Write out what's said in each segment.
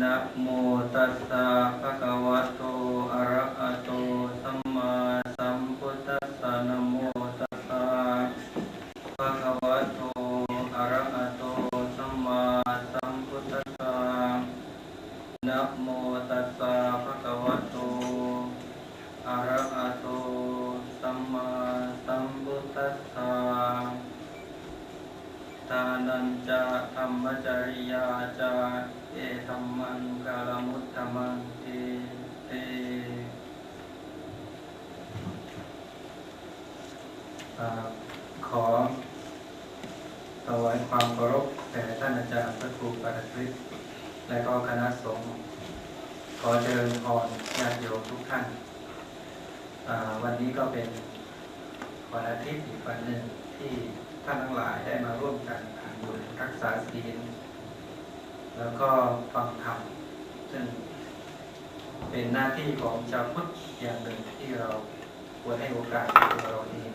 นะโมตัสสะภะคะวะโต อะระหะโต สัมมาสัมพุทธัสสะนะโมตัสสะภะคะวะโต อะระหะโต สัมมาสัมพุทธัสสะนะโมตัสสะภะคะวะโต อะระหะโต สัมมาสัมพุทธัสสะทานันจะธรรมจริยาจาร รมังกาลมุตตมังเตเตอ่ขอถวายความเคารพแด่ท่านอาจารย์พระครูปารตริศและก็คณะสงฆ์ขอเจริญพรญาติโยมทุกท่านวันนี้ก็เป็นวันอาทิตย์อีกวันหนึ่งที่ท่านทั้งหลายได้มาร่วมกันทำบุญรักษาศีล แล้วก็ฟังธรรมซึ่งเป็นหน้าที่ของชาวพุทธอย่างหนึ่งที่เราควรให้โอกาสตัวเราเอง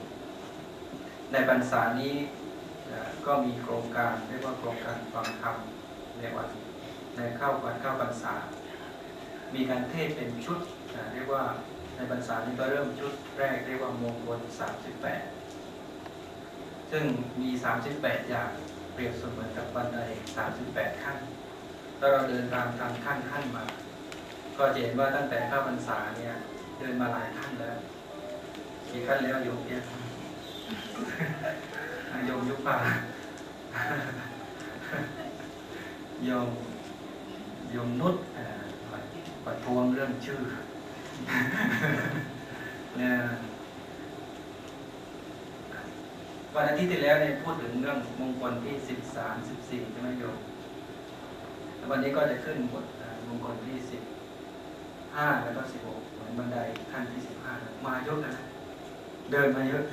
ในพรรษานี้ก็มีโครงการเรียกว่าโครงการฟังธรรมในวันในเข้าวันเข้าพรรษา มีการเทศเป็นชุดเรียกว่าในพรรษานี้ก็เริ่มชุดแรกเรียกว่ามงคล38 ซึ่งมี 38 อย่างเปรียบเสมือนกับบันได38 ขั้น ถ้าเราเดินตามตามขั้นขั้นมา ก็เห็นว่าตั้งแต่ข้าพรรษาเนี่ย เดินมาหลายขั้นแล้วกี่ขั้นแล้วโยมเนี่ยโยมยุบป่าโยมโยมนุชเอ่อประท้วงเรื่องชื่อเนี่ยวันอาทิตย์ที่แล้วเนี่ยพูดถึงเรื่องมงคลที่สิบสามสิบสี่ใช่ไหมโยม วันนี้ก็จะขึ้นบทมงคลที่สิบห้าแล้วก็สิบหกเหมือนบันไดขั้นที่สิบห้ามาเยอะนะเดินมาเยอะ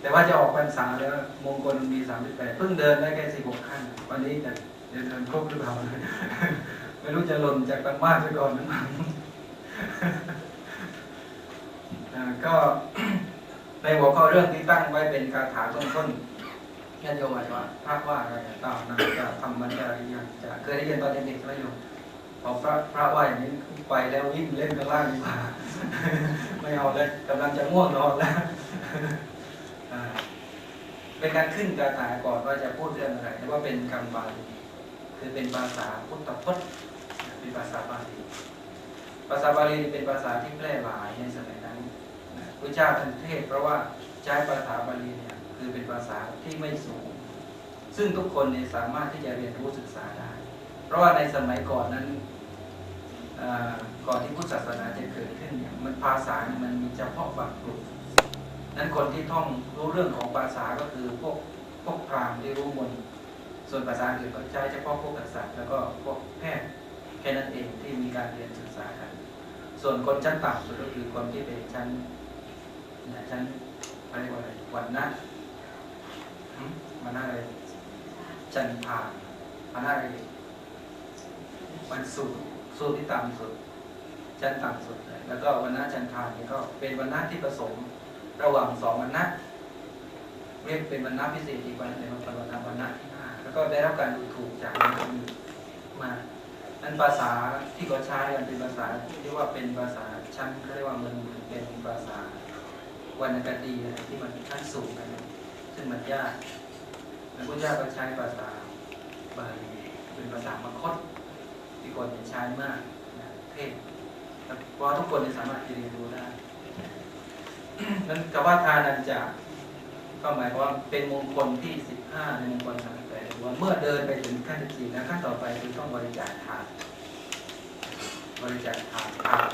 แต่ว่าจะออกพรรษาแล้วมงคลมีสามสิบแปดเพิ่งเดินได้แค่สิบหกขั้น วันนี้จะเดินครบหรือเปล่าไม่รู้จะหล่นจากตังมาไปก่อนหรือเปล่าก็ในหัวข้อเรื่องที่ตั้งไว้เป็นคาถาต้นๆ ญาติโยมอาจจะว่าพระว่าอะไรตามนะจะทำมันจะอะไรอย่างจะเคยได้ยินตอนเด็กๆใช่ไหมโยมพอพระพระว่าอย่างนี้ไปแล้ววิ่งเล่นข้างล่างดีกว่าไม่เอาเลยกำลังจะง่วงนอนแล้วเป็นการขึ้นคาถาก่อนว่าจะพูดเรื่องอะไรแต่ว่าเป็นคำบาลีคือเป็นภาษาพุทธพจน์เป็นภาษาบาลีภาษาบาลีเป็นภาษาที่แพร่หลายในสมัยนั้นพระเจ้าท่านเทศเพราะว่าใช้ภาษาบาลีเนี่ย คือเป็นภาษาที่ไม่สูง ซึ่งทุกคนเนี่ยสามารถที่จะเรียนรู้ศึกษาได้ เพราะว่าในสมัยก่อนนั้นก่อนที่พุทธศาสนาจะเกิดขึ้นเนี่ยมันภาษามันมีเฉพาะบางกลุ่มนั้นคนที่ท่องรู้เรื่องของภาษาก็คือพวกพวกพราหมณ์ที่รู้มนส่วนภาษาอื่นก็ใช้เฉพาะพวกกษัตริย์แล้วก็พวกแพทย์แค่นั้นเองที่มีการเรียนศึกษากัน ส่วนคนชั้นต่ำสุดก็คือคนที่เป็นชั้นนะฉันอะไรกว่าอะไรวันนะ หึวันนะอะไร จันทานวันนะอะไรวันสุกร์สุกร์ที่ต่ำสุด จันต่ำสุด แล้วก็วันนะจันทานี่ก็เป็นวันนะที่ผสมระหว่างสองวันนะเรียกเป็นวันนะพิเศษอีกวันหนึงเป็นวันนะวันนะที่ห้าแล้วก็ได้รับการดูถูกจากวันมานั้นภาษาที่เขาใช้กันเป็นภาษาที่เรียกว่าเป็นภาษาชั้นเขาเรียกว่ามันเป็นภาษาวรรณคดีอะที่มันขั้นสูงกันนะ ซึ่งมันยากพระพุทธเจ้าก็ใช้ภาษาบาลีเป็นภาษามคตที่คนใช้มากนะเทศแต่เพราะว่าทุกคนสามารถเรียนรู้ได้นั้นคำว่าทานันจะก็หมายความว่าเป็นมงคลที่สิบห้าในมงคลสามสิบแปดว่าเมื่อเดินไปถึงขั้นที่สี่แล้วขั้นต่อไปคือต้องบริจาคทานบริจาคทานทาน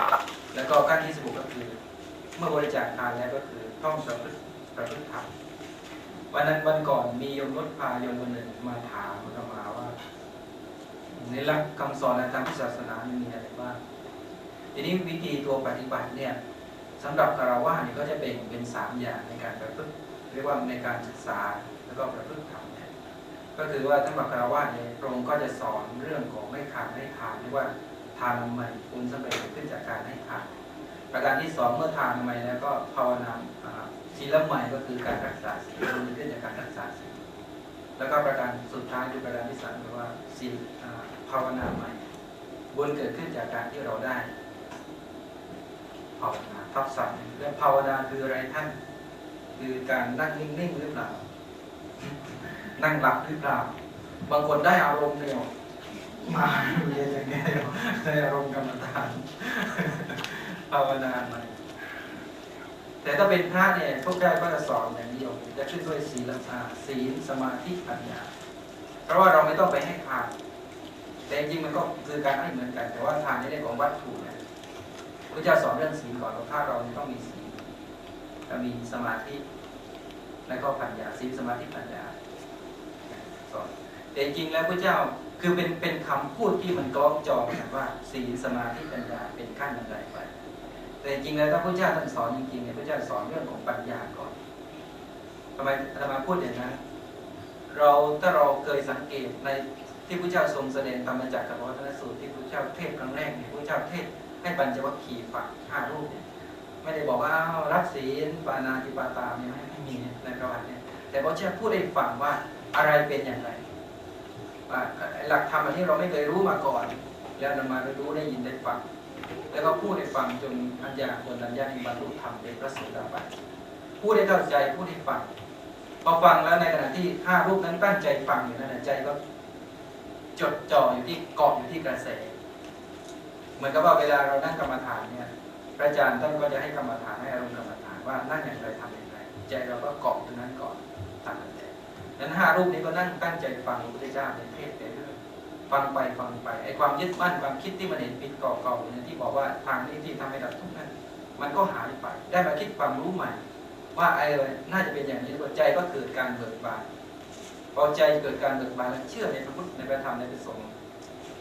แล้วก็ขั้นที่สิบหกก็คือ เมื่อบริจาคทานแล้วก็คือต้องประพฤติประพฤติธรรม วันนั้นวันก่อนมีโยมรถพาโยมคนหนึ่งมาถามอาตมาว่า ในหลักคำสอนในทางศาสนามีอะไรบ้างทีนี้วิธีตัวปฏิบัติเนี่ยสำหรับคารวะนี่ก็จะเป็นเป็นสามอย่างในการประพฤติเรียกว่าในการศึกษาแล้วก็ประพฤติธรรมเนี่ยก็คือว่าสำหรับคารวะเนี่ยพระองค์ก็จะสอนเรื่องของไม่ขาดไม่ทานเรียกว่าทานใหม่คุณสำเร็จขึ้นจากการให้ทานประการที่สองเมื่อทานใหม่แล้วก็ภาวนา ศีลใหม่ก็คือการรักษาศีลมันขึ้นจากการรักษาศีลแล้วก็ประการสุดท้ายคือประการที่สามคือว่าศีลอ่าวนาใหม่บุญเกิดขึ้นจากการที่เราได้ภาวนาทับศัพท์และภาวนาคืออะไรท่าน คือการนั่งนิ่งๆหรือเปล่า นั่งหลับหรือเปล่า บางคนได้อารมณ์เดียวมาเรียนอย่างเดียได้อารมณ์กรรมฐานภาวนาใหม่ แต่ถ้าเป็นพระเนี่ยพวกได้ก็จะสอนอย่างเดียวจะขึ้นด้วยศีลอ่าศีลสมาธิปัญญา เพราะว่าเราไม่ต้องไปให้ทาน แต่จริงมันก็คือการให้เหมือนกัน แต่ว่าทานในเรื่องของวัตถุเนี่ยพระเจ้าสอนเรื่องศีลก่อนว่าถ้าเราต้องมีศีลจะมีสมาธิ และก็ปัญญาศีลสมาธิปัญญาสอนแต่จริงแล้วพระเจ้าคือเป็นเป็นคำพูดที่มันกล้องจองนะว่าศีลสมาธิปัญญาเป็นขั้นบันไดไป แต่จริงแล้วถ้าพระเจ้าท่านสอนจริงๆเนี่ยพระเจ้าสอนเรื่องของปัญญาก่อนทำไมทำไมพูดอย่างนั้นเราถ้าเราเคยสังเกตในที่พระเจ้าทรงแสดงธรรมจักรกับวัฒนสูตรที่พระเจ้าเทศครั้งแรกเนี่ยพระเจ้าเทศให้ปัญจวัคคีย์ฟังห้ารูปเนี่ยไม่ได้บอกว่ารักศีลปานาติปาตาเนี่ยไม่มีในประวัติเนี่ยแต่พระเจ้าพูดให้ฟังว่าอะไรเป็นอย่างไรหลักธรรมอันนี้เราไม่เคยรู้มาก่อน แล้วนำมารู้ได้ยินได้ฟัง แล้วก็พูดให้ฟังจนอัญญาคนอัญญาที่บรรลุธรรมเป็นพระโสดาบันพูดให้เข้าใจพูดให้ฟังพอฟังแล้วในขณะที่ห้ารูปนั้นตั้งใจฟังอยู่นั่นใจก็จดจ่ออยู่ที่เกาะอยู่ที่กระแส เหมือนกับว่าเวลาเรานั่งกรรมฐานเนี่ยพระอาจารย์ท่านก็จะให้กรรมฐานให้อารมณ์กรรมฐานว่านั่งอย่างไรทำอย่างไรใจเราก็เกาะตรงนั้นก่อนตั้งใจนั้นห้ารูปนี้ก็นั่งตั้งใจฟังพระเจ้าในเทศไปเรื่อย ฟังไปฟังไปไอ้ความยึดมั่นความคิดที่มันเห็นผิดเก่าๆเนี่ยที่บอกว่าทางนี้ที่ทำให้ดับทุกข์นั้นมันก็หายไป ได้มาคิดความรู้ใหม่ ว่าไอ้น่าจะเป็นอย่างนี้ใจก็เกิดการเบิกบานพอใจเกิดการเบิกบานแล้วเชื่อในพระพุทธในพระธรรมในพระสงฆ์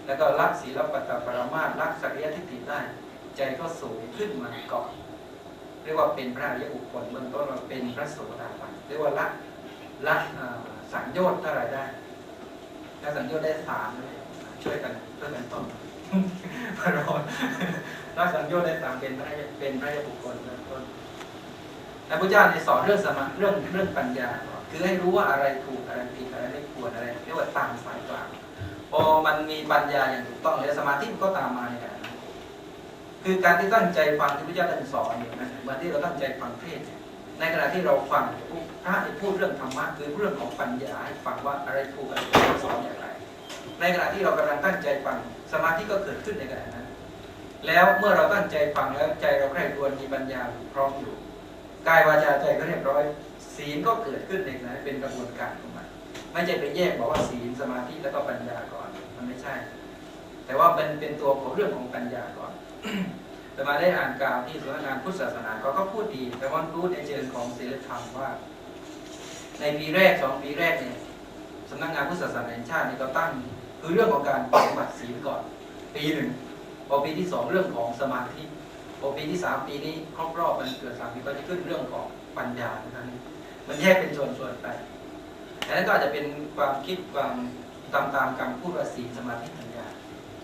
แล้วก็รักศีลปัตตปรมาสรักสักยะทิฏฐิได้ ใจก็สูงขึ้นมาก่อนเรียกว่าเป็นพระอริยบุคคลเบื้องต้นเราเป็นพระโสดาบันเรียกว่าละละสังโยชน์เท่าไรได้ ถ้าสังโยชน์ได้สามช่วยกันช่วยกันต้นพระรอดละสังโยชน์ได้สามเป็นพระเป็นพระยบุคคลเบื้องต้นพระพุทธเจ้าในสอนเรื่องสมาเรื่องเรื่องปัญญาคือให้รู้ว่าอะไรถูกอะไรผิดอะไรไม่ควรอะไรเรียกว่าตามสายกลางพอมันมีปัญญาอย่างถูกต้องแล้วสมาธิมันก็ตามมาในขณะนั้นคือการที่ตั้งใจฟังที่พระเจ้าท่านสอนอยู่นะเหมือนที่เราตั้งใจฟังเทศน์เในขณะที่เราฟังพระที่พูดเรื่องธรรมะคือเรื่องของปัญญาให้ฟังว่าอะไรถูกอะไรผิดสอนอย่างไร ในขณะที่เรากำลังตั้งใจฟังสมาธิก็เกิดขึ้นในขณะนั้น แล้วเมื่อเราตั้งใจฟังแล้วใจเราใคร่ควญมีปัญญาพร้อมอยู่กายวาจาใจก็เรียบร้อยศีลก็เกิดขึ้นในนั้นเป็นกระบวนการของมันไม่ใช่ไปแยกบอกว่าศีลสมาธิแล้วก็ปัญญาก่อนมันไม่ใช่ แต่ว่าเป็นเป็นตัวของเรื่องของปัญญาก่อน แต่มาได้อ่านกล่าวที่สำนักงานพุทธศาสนาเขาก็พูดดี แต่ว่ารู้ในเชิงของศีลธรรมว่า ในปีแรกสองปีแรกเนี่ยสำนักงานพุทธศาสนาแห่งชาติเนี่ยเขาตั้งคือเรื่องของการปฏิบัติศีลก่อน ปีหนึ่งพอปีที่สองเรื่องของสมาธิพอปีที่สามปีนี้ครอบรอบมันเกิดสามปีก็จะขึ้นเรื่องของปัญญาเท่านั้มันแยกเป็นส่วนๆไปอันนั้นก็อาจจะเป็นความคิดความตามตามการพูดว่าศีลสมาธิปัญญา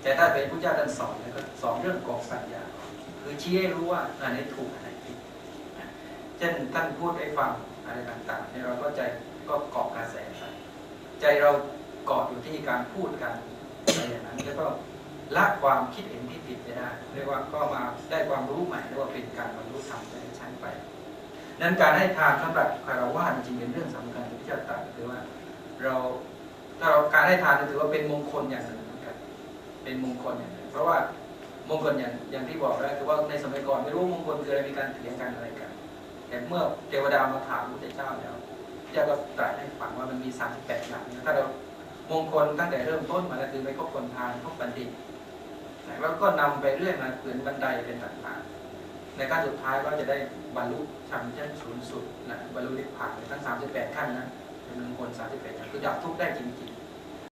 แต่ถ้าเป็นพุทธเจ้าท่านสอนเนี่ยก็สอนเรื่องของปัญญา คือชี้ให้รู้ว่าอันไหนถูกอันไหนผิดเช่นท่านพูดให้ฟังอะไรต่างๆเนี่ยเราก็ใจก็เกาะกระแสไปใจเราเกาะอยู่ที่การพูดกันอะไรอย่างนั้นแล้วก็ละความคิดเห็นที่ผิดไปได้เรียกว่าก็มาได้ความรู้ใหม่เรียกว่าเป็นการบรรลุธรรมในชั้นไป นั้นการให้ทานสำหรับคารวะจริงๆเป็นเรื่องสำคัญที่พระเจ้าตรัสคือว่า เราถ้าเราการให้ทานถือว่าเป็นมงคลอย่างหนึ่งเหมือนกันเป็นมงคลอย่างหนึ่งเพราะว่า มงคลอย่างอย่างที่บอกแล้วคือว่าในสมัยก่อนไม่รู้มงคลคืออะไรมีการเถียงกันอะไรกัน แต่เมื่อเทวดามาถามพระเจ้าแล้วพระเจ้าก็ตรัสให้ฟังว่ามันมี 38 อย่างนถ้าเรามงคลตั้งแต่เริ่มต้นมาแล้วคือไม่ครบคนทานครบบัณฑิตแล้วก็นำไปเรื่อยมาเปลือนบันไดเป็นต่างๆ ในขั้นสุดท้ายก็จะได้บรรลุธรรมชั้นสูงสุดนะบรรลุนิพพานทั้ง 38 ขั้นนะเป็นมงคล38อย่างคือดับทุกข์ได้จริง